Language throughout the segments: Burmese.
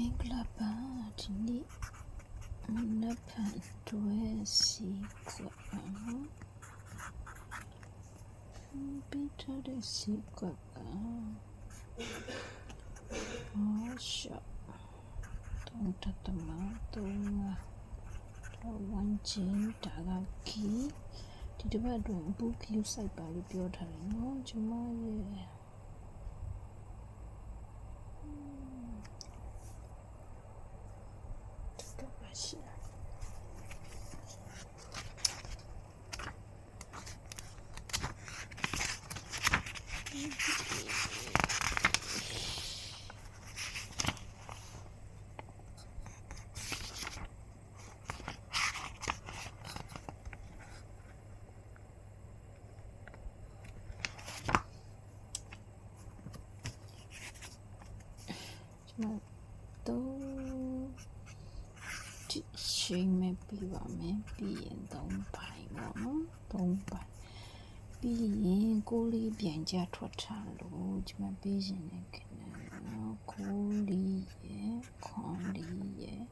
မင်္ဂလာပါဒီနေ့မနက်ဖြန်တွဲစီကွာနော်ပြီးတော့တဲ့စီကွာကအော်ရှောတုံးတတမတုံးတော့ဝန်ချင်းတာကကီဒီတစ်ပတ်အတွင်းဘူးကီယူဆိုင်ပါလို့ပြောထားတယ်နော်ကျမရဲ့ တော့ပါရှိတယ် ကျွန်တော်တော့ဒီရှိမပြပါမယ်ပြီးရင်၃ပိုင်းပေါ့နော်၃ပိုင်းပြီးရင်ကိုလေးပြန်ကြထွက်ထားလို့ကျွန်မပြီးရင်လည်းခဏနော်ကိုလေးရဲ့ခွန်လေးရဲ့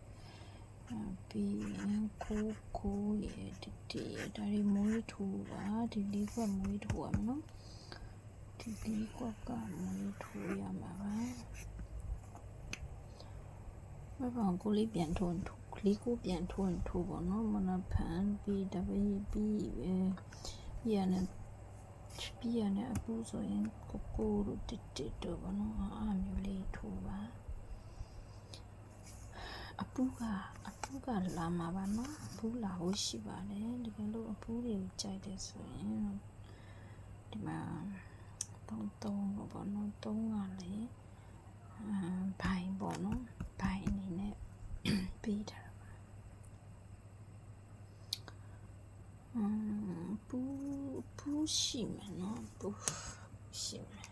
အဲ့ပြီးရင်ကိုကိုရဲ့ဒီဒီရဲ့ဒါတွေမွေးထူပါဒီလေးကမွေးထူရမယ်နော်ဒီလေးကကမွေးထူရမှာပါဘယ်ကောင်ကိုလေးပြန်ထွန်းထူက လေးကိုပြန်ထွန်းထူပေါ့နော်မနဖန်ပြီးတပည့်ပြီးပဲပြီးရနဲ့ပြီးရနဲ့အပူဆိုရင်ကိုကိုတို့တစ်တစ်တို့ပေါ့နော်အားမျိုးလေးထူပါအပူကအပူကလာမှာပါနော်အပူလာဖို့ရှိပါတယ်တကယ်လို့အပူတွေကိုကြိုက်တယ်ဆိုရင်ဒီမှာတုံးတုံးလို့ပေါ့နော်တုံးကလေအမ်ဘိုင်ပေါ့နော်ဘိုင်အနေနဲ့ ပေးထားတာပါအမ်ပူ ပူရှိမယ်နော်ပူရှိမယ်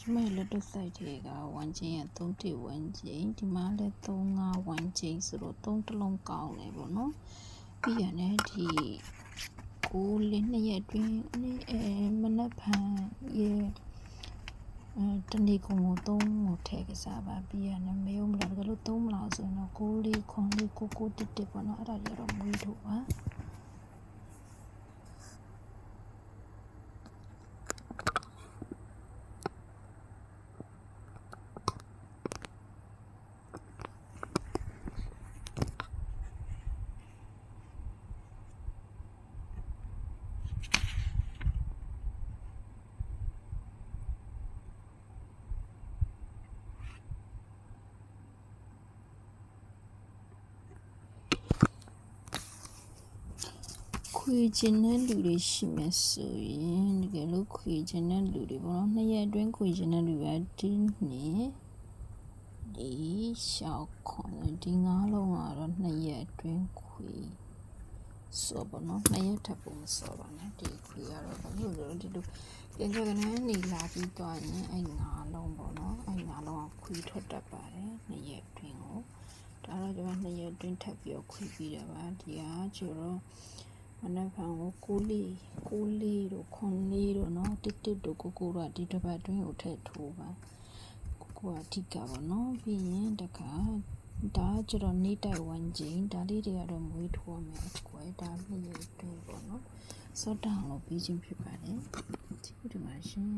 ဒီမှာလက်တော့ site တွေက1ချင်းရ3တိ1ချင်းဒီမှာလည်း3 5 1ချင်းဆိုတော့3တစ်လုံးကောင်းတယ်ပေါ့နော်ပြီးရတယ်ဒီကိုလေးနှစ်ရက်အတွင်းနေ့အဲမနက်ဖြန်ရဲ့အဲ တနေ့ကုန်ကို3ကိုထည့်ကစားပါပြီးရတယ်မယုံမလားတကယ်လို့3မလားဆိုရင်တော့ကိုလေးခွန်လေးကိုကိုတစ်တစ်ပေါ့နော်အဲ့ဒါတွေတော့မွေးထုတ်ပါ ခွေခြင်းတဲ့လူတွေရှိမယ်ဆိုရင်တကယ်လို့ခွေခြင်းတဲ့လူတွေပေါ့နော်နှစ်ရက်အတွင်းခွေခြင်းတဲ့လူကဒီနေ့ဒီရှောက်ခွန်ဒီငါးလုံးကတော့နှစ်ရက်အတွင်းခွေဆိုပေါ့နော်နှစ်ရက်ထပ်ဖို့မစောပါနဲ့ဒီခွေကတော့ဘာလို့လဲဒီလိုပြန်ကြကနေနေလာပြီးတော့ရင်အဲ့ငါးလုံးပေါ့နော်အဲ့ငါးလုံးကခွေထွက်တတ်ပါတယ်နှစ်ရက်အတွင်းကိုဒါတော့ကျွန်မနှစ်ရက်အတွင်းထပ်ပြီးတော့ခွေပြီးတာပါဒီကကျတော့ မနက်ဖြန်ကိုကိုလေးကိုလေးတို့ခွန်လေးတို့နော်တစ်တစ်တို့ကိုကိုတို့ကဒီတစ်ပတ်တွင်းကိုထည့်ထိုးပါကိုကိုကအဓိကပါနော်ပြီးရင်တခါဒါကကျတော့နေတိုက်ဝမ်ဂျင်းဒါလေးတွေကတော့မွေးထိုးရမယ်အကွယ်ဒါလေးတွေတွင်းပေါ့နော်စောတောင်းလို့ပြီးချင်းဖြစ်ပါတယ်ဒီလိုပါရှင်